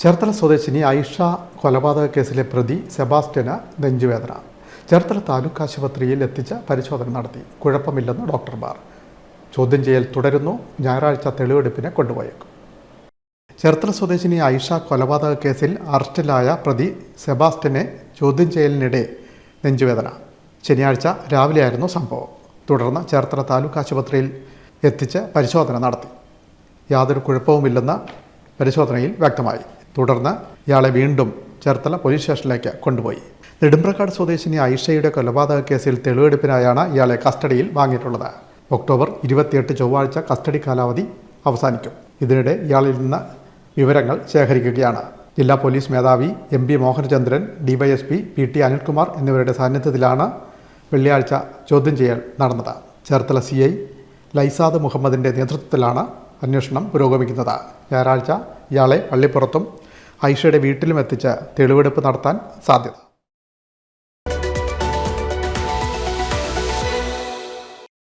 ചേർത്തല സ്വദേശിനി ഐഷ കൊലപാതക കേസിലെ പ്രതി സെബാസ്റ്റ്യന് നെഞ്ചുവേദന. ചേർത്തല താലൂക്ക് ആശുപത്രിയിൽ എത്തിച്ച പരിശോധന നടത്തി. കുഴപ്പമില്ലെന്ന് ഡോക്ടർമാർ. ചോദ്യം ചെയ്യൽ തുടരുന്നു. ഞായറാഴ്ച തെളിവെടുപ്പിന് കൊണ്ടുപോയേക്കും. ചേർത്തല സ്വദേശിനി ഐഷ കൊലപാതക കേസിൽ അറസ്റ്റിലായ പ്രതി സെബാസ്റ്റ്യനെ ചോദ്യം ചെയ്യലിനിടെ നെഞ്ചുവേദന. ശനിയാഴ്ച രാവിലെയായിരുന്നു സംഭവം. തുടർന്ന് ചേർത്തല താലൂക്ക് ആശുപത്രിയിൽ എത്തിച്ച് പരിശോധന നടത്തി. യാതൊരു കുഴപ്പവുമില്ലെന്ന് പരിശോധനയിൽ വ്യക്തമായി. തുടർന്ന് ഇയാളെ വീണ്ടും ചേർത്തല പോലീസ് സ്റ്റേഷനിലേക്ക് കൊണ്ടുപോയി. നെടുമ്പ്രക്കാട് സ്വദേശിനി ഐഷയുടെ കൊലപാതക കേസിൽ തെളിവെടുപ്പിനായാണ് ഇയാളെ കസ്റ്റഡിയിൽ വാങ്ങിയിട്ടുള്ളത്. ഒക്ടോബർ ഇരുപത്തിയെട്ട് ചൊവ്വാഴ്ച കസ്റ്റഡി കാലാവധി അവസാനിക്കും. ഇതിനിടെ ഇയാളിൽ നിന്ന് വിവരങ്ങൾ ശേഖരിക്കുകയാണ്. ജില്ലാ പോലീസ് മേധാവി M P Mohanachandran DYSP P T Anilkumar എന്നിവരുടെ സാന്നിധ്യത്തിലാണ് വെള്ളിയാഴ്ച ചോദ്യം ചെയ്യൽ നടന്നത്. ചേർത്തല സി ഐ ലൈസാദ് മുഹമ്മദിന്റെ നേതൃത്വത്തിലാണ് അന്വേഷണം പുരോഗമിക്കുന്നത്. ഞായറാഴ്ച ഇയാളെ പള്ളിപ്പുറത്തും ഐഷയുടെ വീട്ടിലും എത്തിച്ച് തെളിവെടുപ്പ് നടത്താൻ സാധ്യത.